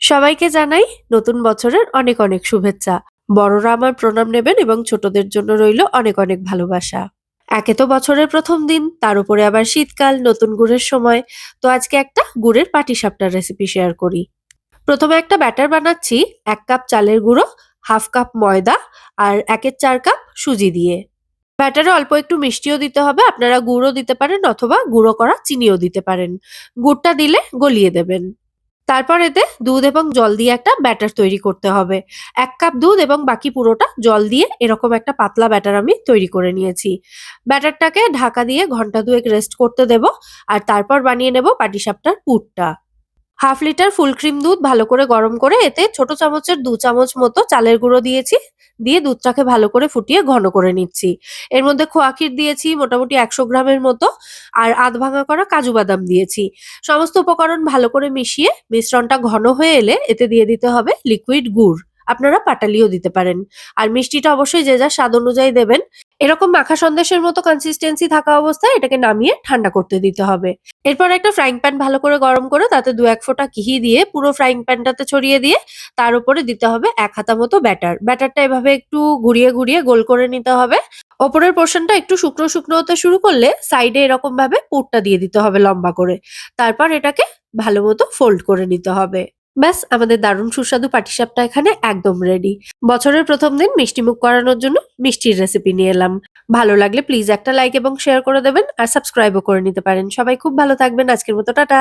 সবাইকে জানাই নতুন বছরের অনেক অনেক শুভেচ্ছা। বড়রা আমার প্রণাম নেবেন এবং ছোটদের জন্য রইল অনেক অনেক ভালোবাসা। একে তো বছরের প্রথম দিন, তার উপরে আবার শীতকাল, নতুন গুড়ের সময়। তো আজকে একটা গুড়ের পাটিসাপটার রেসিপি শেয়ার করি। প্রথমে একটা ব্যাটার বানাচ্ছি, এক কাপ চালের গুঁড়ো, হাফ কাপ ময়দা আর একের চার কাপ সুজি দিয়ে। ব্যাটারে অল্প একটু মিষ্টিও দিতে হবে, আপনারা গুঁড়ো দিতে পারেন অথবা গুঁড়ো করা চিনিও দিতে পারেন। গুড়টা দিলে গলিয়ে দেবেন। তারপর এতে দুধ এবং জল দিয়ে একটা ব্যাটার তৈরি করতে হবে। এক কাপ দুধ এবং বাকি পুরোটা জল দিয়ে এরকম একটা পাতলা ব্যাটার আমি তৈরি করে নিয়েছি। ব্যাটারটাকে ঢাকা দিয়ে ঘণ্টা দুয়েক রেস্ট করতে দেব আর তারপর বানিয়ে নেব পাটিসাপটার পুরটা। হাফ লিটার ফুল ক্রিম দুধ ভালো করে গরম করে এতে ছোট চামচের দু চামচ মতো চালের গুঁড়ো দিয়েছি। দিয়ে দুধটাকে ভালো করে ফুটিয়ে ঘন করে নিচ্ছি। এর মধ্যে খোয়া ক্ষীর দিয়েছি মোটামুটি একশো গ্রামের মতো আর আধ ভাঙা করা কাজু বাদাম দিয়েছি। সমস্ত উপকরণ ভালো করে মিশিয়ে মিশ্রণটা ঘন হয়ে এলে এতে দিয়ে দিতে হবে লিকুইড গুড়। আপনারা পাটালিও দিতে পারেন। আর মিষ্টিটা অবশ্যই যে যার স্বাদ অনুযায়ী দেবেন। এরকম মাখা সন্দেশের মতো কনসিস্টেন্সি থাকা অবস্থায় এটাকে নামিয়ে ঠান্ডা করতে দিতে হবে। এরপর একটা ফ্রাইং প্যান ভালো করে গরম করে তাতে দু এক ফোঁটা ঘি দিয়ে পুরো ফ্রাইং প্যানটাতে ছড়িয়ে দিয়ে তার উপরে দিতে হবে এক হাতা মতো ব্যাটার ব্যাটারটা এভাবে একটু ঘুরিয়ে ঘুরিয়ে গোল করে নিতে হবে। ওপরের পোর্শনটা একটু শুকনো শুকনো হতে শুরু করলে সাইডে এরকম ভাবে পুরটা দিয়ে দিতে হবে লম্বা করে। তারপর এটাকে ভালো মতো ফোল্ড করে নিতে হবে। ব্যাস, আমাদের দারুণ সুস্বাদু পাটিসাপটা এখানে একদম রেডি বছরের প্রথম দিন মিষ্টি মুখ করানোর জন্য মিষ্টির রেসিপি নিয়ে এলাম। ভালো লাগলে প্লিজ একটা লাইক এবং শেয়ার করে দেবেন আর সাবস্ক্রাইবও করে নিতে পারেন। সবাই খুব ভালো থাকবেন। আজকের মতো টাটা।